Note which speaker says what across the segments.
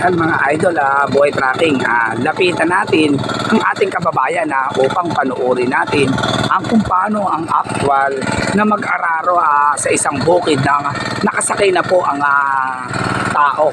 Speaker 1: Yan mga idol, ah, buhay tracking, ah, lapitan natin ang ating kababayan na upang panuorin natin ang kung paano ang actual na mag-araro ah, sa isang bukid na nakasakay na po ang ah, tao.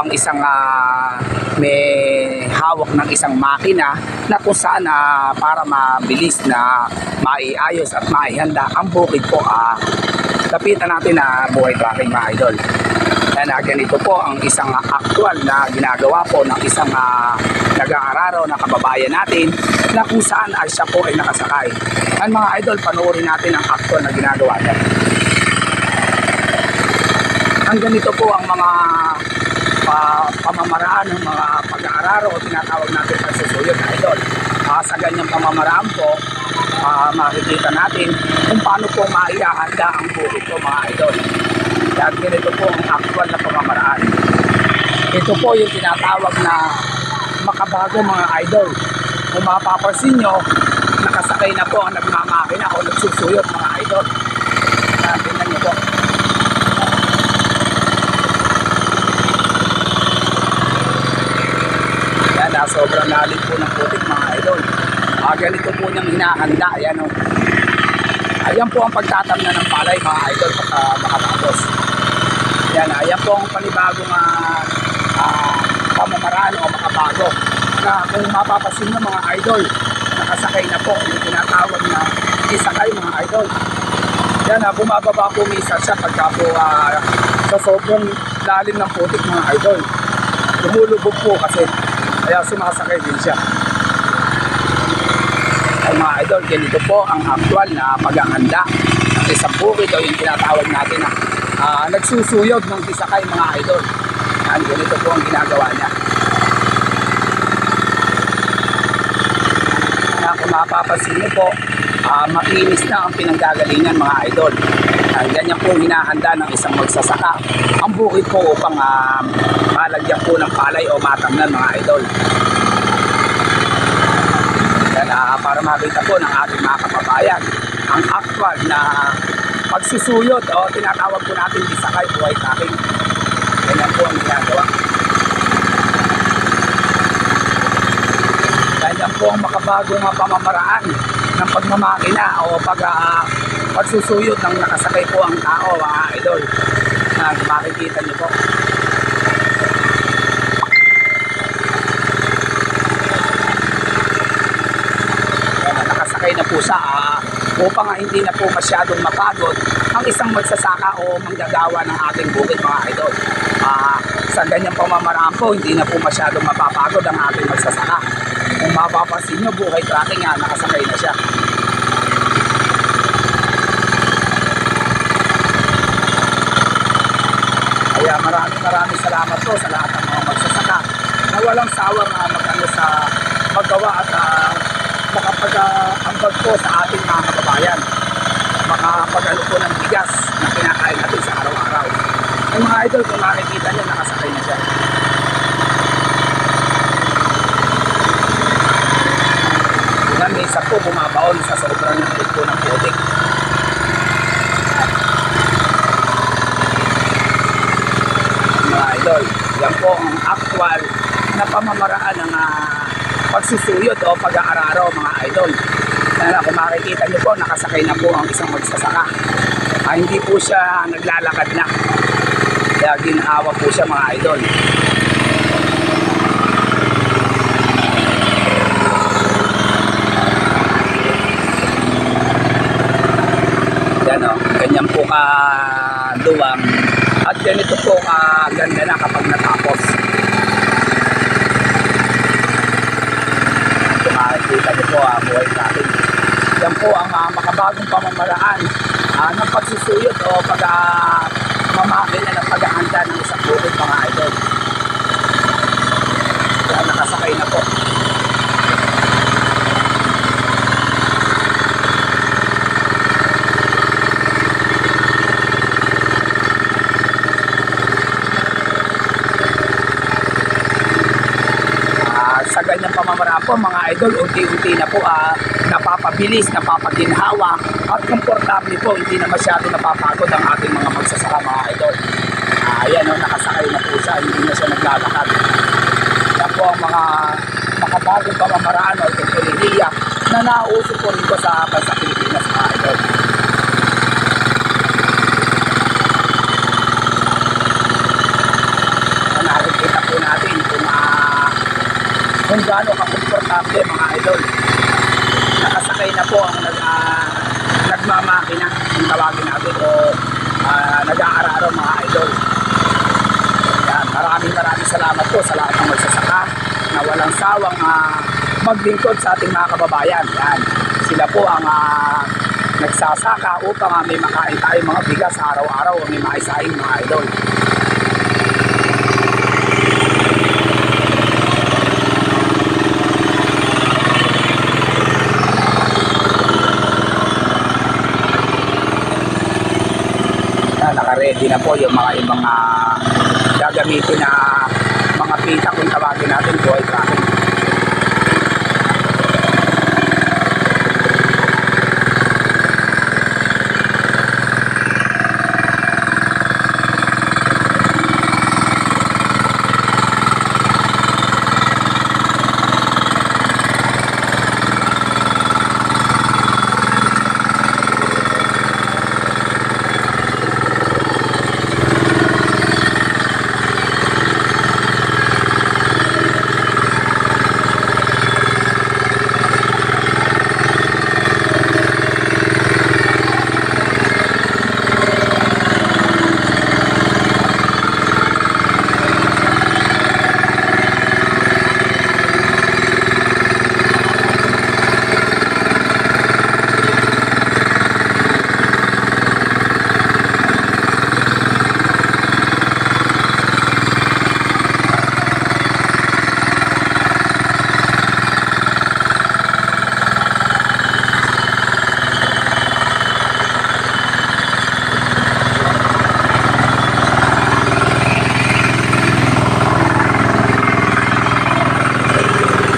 Speaker 1: Ang isang ah, may hawak ng isang makina na kung saan ah, para mabilis na maiayos at maihanda ang bukid po. Ah, lapitan natin na buhay tracking mga idol. Yan, ah, ganito po ang isang actual na ginagawa po ng isang uh, nag-aararo na kababayan natin na kung saan ay siya po ay nakasakay. Yan mga idol, panoorin natin ang actual na ginagawa niya. Ang ganito po ang mga pa- pamamaraan ng mga pag-aararo o tinatawag natin pagsusuyod na idol. Ah, sa ganyang pamamaraan po, ah, makikita natin kung paano po maihahanda ang bukid po mga idol. Yan, ganito po ang actual na pamamaraan. Ito po yung tinatawag na makabago mga idol. Kung mapapansin nyo, nakasakay na po ang nagmamakina o nagsusuyot mga idol. Yan, tingnan nyo po. Yan, ah, sobrang lalim po ng putik mga idol. Ah, ganito po niyang hinahanda. Ayan o. Ayan po ang pagtatamna ng palay mga idol pagka makatapos. Yan, ayan po ang panibagong ah, ah, pamamaraan o makabago. Na kung mapapasin nyo mga idol, nakasakay na po yung tinatawag na isakay mga idol. Yan, ah, bumababa po misa siya pagka po ah, sa sobrang lalim ng putik mga idol. Lumulubog po kasi kaya sumasakay din siya. Ay mga idol, ganito po ang actual na paghahanda ng isang bukid o yung tinatawag natin na ah, nagsusuyod ng tisakay mga idol. Yan, ganito po ang ginagawa niya. Kaya kung mapapansin niyo po, ah, makinis na ang pinanggagalingan mga idol. Ang ganyan po hinahanda ng isang magsasaka. Ang bukid po upang ah, malagyan po ng palay o matamnan mga idol. Yan, ah, para makita po ng ating mga kababayan ang actual na pagsusuyod o tinatawag po natin isakay buhay tracking. Ganyan po ang ginagawa. Ganyan po ang makabagong mga pamamaraan ng pagmamakina o pag, ah, pagsusuyod ng nakasakay po ang tao mga idol. Na makikita niyo po. Nakasakay na po siya ah, upang hindi na po masyadong mapagod ang isang magsasaka o manggagawa ng ating bukid mga idol. Ah, sa ganyang pamamaraan po, hindi na po masyadong mapapagod ang ating magsasaka. Kung mapapansin nyo, buhay tracking nga, nakasakay na siya. Kaya maraming maraming salamat po sa lahat ng mga magsasaka na walang sawang uh, magano sa maggawa at uh, makapag-ambag po sa ating mga kababayan. Makapag-ano po ng bigas na kinakain natin sa araw-araw. Yung mga idol, kung makikita nyo, nakasakay na siya. Yan, may isa po bumabaon sa sobrang lakit po ng putik. mga idol. Yan po ang actual na pamamaraan ng ah, pagsusuyod o pag-aararo mga idol. Kaya kung makikita niyo po, nakasakay na po ang isang magsasaka. Ah, hindi po siya naglalakad na. Kaya ginawa po siya mga idol. Yan o, ganyan po ka duwang. At ganito po ka ganda na kapag natapos. Kung makikita niyo po ang buhay natin. Yan po ang uh, makabagong pamamaraan uh, ng pagsusuyod o pag uh, mamakina ng paghahanda ng isang bukid mga idol. Yan, nakasakay na po. Ah, sa ganyang pamamaraan po mga idol, unti-unti na po ah, napapabilis, napapaginhawa at komportable po, hindi na masyado napapagod ang ating mga magsasaka mga idol. Ah, ayan, oh, nakasakay na po siya, hindi na siya naglalakad. Yan po ang mga makabagong pamamaraan o teknolohiya na nauso po rito sa bansa Pilipinas mga idol. So, nakikita po natin kung, ah, kung gaano kakomportable mga idol. Nakasakay na po ang nag, ah, nagmamakina, kung tawagin natin, o ah, nag-aararo mga idol. Yan, maraming maraming salamat po sa lahat ng magsasaka na walang sawang ah, maglingkod sa ating mga kababayan. Yan, sila po ang ah, nagsasaka upang ah, may makain tayo mga bigas araw-araw may maisahin mga idol. Naka-ready na po yung mga ibang ah, gagamitin na mga pita kung tawagin natin buhay tracking.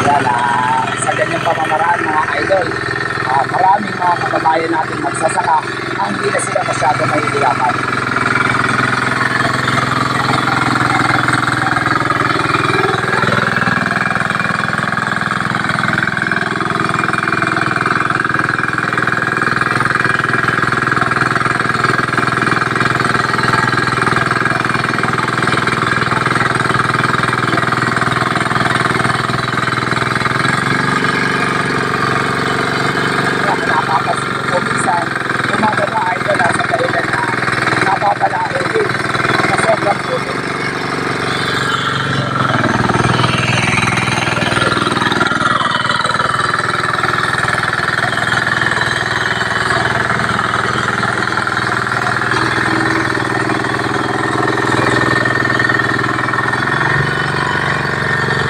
Speaker 1: Yan, ah, sa ganyang pamamaraan mga idol, ah, maraming mga kababayan natin magsasaka ang hindi na sila masyado mahihirapan. Kaya napapansin ko po minsan, yung mga mga idol nasa kailan na napapalain din na sobrang puno.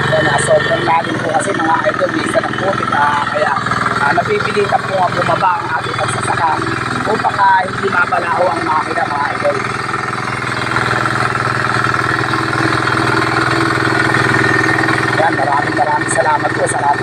Speaker 1: Yan, ah, sobrang lalim po kasi mga idol, minsan ang putik, ah, kaya ah, napipilitan po nga bumaba ang ating pagsasaka upang ah, hindi mabalaho ang makina mga idol. Yan, maraming maraming salamat po sa lahat